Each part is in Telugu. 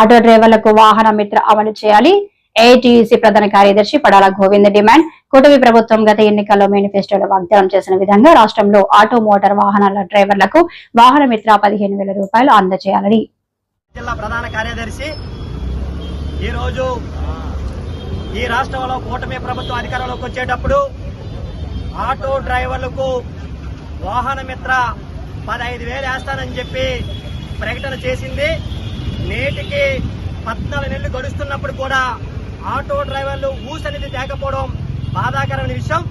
ఆటో డ్రైవర్లకు వాహన మిత్ర అమలు చేయాలి. ఏఐటీయూసీ ప్రధాన కార్యదర్శి పడాల గోవింద్ డిమాండ్. కూటమి ప్రభుత్వం గత ఎన్నికల్లో మేనిఫెస్టోలో వాగ్దానం చేసిన విధంగా రాష్ట్రంలో ఆటో మోటార్ వాహనాల డ్రైవర్లకు వాహన మిత్ర పదిహేను వేల రూపాయలు అందజేయాలని జిల్లా ప్రధాన కార్యదర్శి ఈ రోజు ఈ రాష్ట్రంలో కూటమి ప్రభుత్వం అధికారంలోకి వచ్చేటప్పుడు ఆటో డ్రైవర్లకు వాహన మిత్ర పదహైదు వేలు వేస్తానని చెప్పి ప్రకటన చేసింది. నేటికి పద్నాలుగు నెలలు గడుస్తున్నప్పుడు కూడా ఆటో డ్రైవర్లు ఊసనిధి తేకపోవడం బాధాకరమైన విషయం.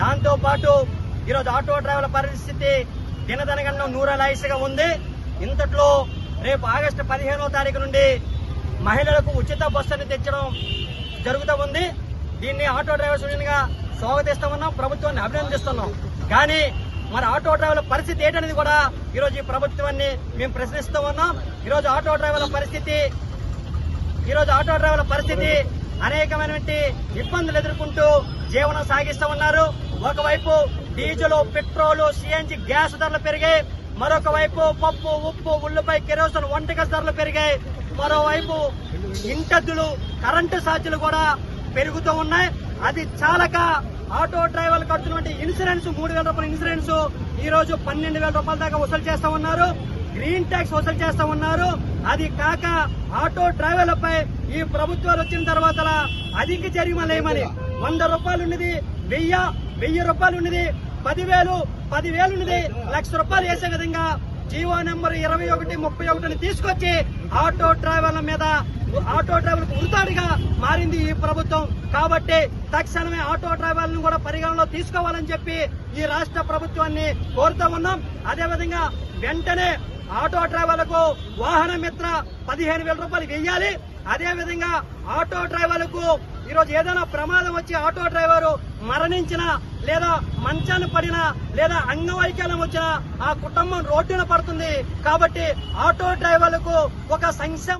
దాంతోపాటు ఈరోజు ఆటో డ్రైవర్ల పరిస్థితి దినదనగంలో నూరలాయిస్గా ఉంది. ఇంతట్లో రేపు ఆగస్టు పదిహేనో తారీఖు నుండి మహిళలకు ఉచిత బస్సుని తెచ్చడం జరుగుతూ ఉంది. దీన్ని ఆటో డ్రైవర్స్ యూనియన్గా స్వాగతిస్తామన్నాం ప్రభుత్వాన్ని అభినందిస్తున్నాం. కానీ మరి ఆటో డ్రైవర్ల పరిస్థితి ఏంటనేది కూడా ఈరోజు ఈ ప్రభుత్వాన్ని మేము ప్రశ్నిస్తూ ఉన్నాం. ఈరోజు ఆటో డ్రైవర్ల పరిస్థితి ఈరోజు ఆటో డ్రైవర్ల పరిస్థితి అనేకమైనటువంటి ఇబ్బందులు ఎదుర్కొంటూ జీవనం సాగిస్తూ ఉన్నారు. ఒకవైపు డీజిల్ పెట్రోల్ సిఎన్జి గ్యాస్ ధరలు పెరిగాయి. మరొక వైపు పప్పు ఉప్పు ఉల్లిపాయ కిరోసిన్ వంటగల ధరలు పెరిగాయి. మరోవైపు ఇంటద్దులు కరెంటు ఛార్జీలు కూడా పెరుగుతూ ఉన్నాయి. అది చాలక ఆటో డ్రైవర్ కడుతున్నటువంటి ఇన్సూరెన్స్ మూడు వేల రూపాయల ఇన్సూరెన్స్. ఈ రోజు పన్నెండు వేల రూపాయల దాకా వసూలు చేస్తా ఉన్నారు. గ్రీన్ ట్యాక్స్ వసూలు చేస్తా ఉన్నారు. అది కాక ఆటో డ్రైవర్లపై ఈ ప్రభుత్వాలు వచ్చిన తర్వాత అధిక జరిమానా వంద రూపాయలు ఉన్నది వెయ్యి వెయ్యి రూపాయలు ఉన్నది పదివేలు పదివేలు ఉన్నది లక్ష రూపాయలు వేసే విధంగా జీవో నెంబర్ ఇరవై ఒకటి ముప్పై ఒకటిని తీసుకొచ్చి ఆటో డ్రైవర్ల మీద ఆటో డ్రైవర్లకు ఉరితాడిగా మారింది ఈ ప్రభుత్వం. కాబట్టి తక్షణమే ఆటో డ్రైవర్లను కూడా పరిగణలో తీసుకోవాలని చెప్పి ఈ రాష్ట్ర ప్రభుత్వాన్ని కోరుతా ఉన్నాం. అదేవిధంగా వెంటనే ఆటో డ్రైవర్లకు వాహన మిత్ర పదిహేను వేల రూపాయలు వెయ్యాలి. అదేవిధంగా ఆటో డ్రైవర్లకు ఈరోజు ఏదైనా ప్రమాదం వచ్చి ఆటో డ్రైవరు మరణించిన లేదా మంచాన్ని పడినా లేదా అంగవైకల్యం వచ్చినా ఆ కుటుంబం రోడ్డున పడుతుంది. కాబట్టి ఆటో డ్రైవర్లకు ఒక సంక్షేమ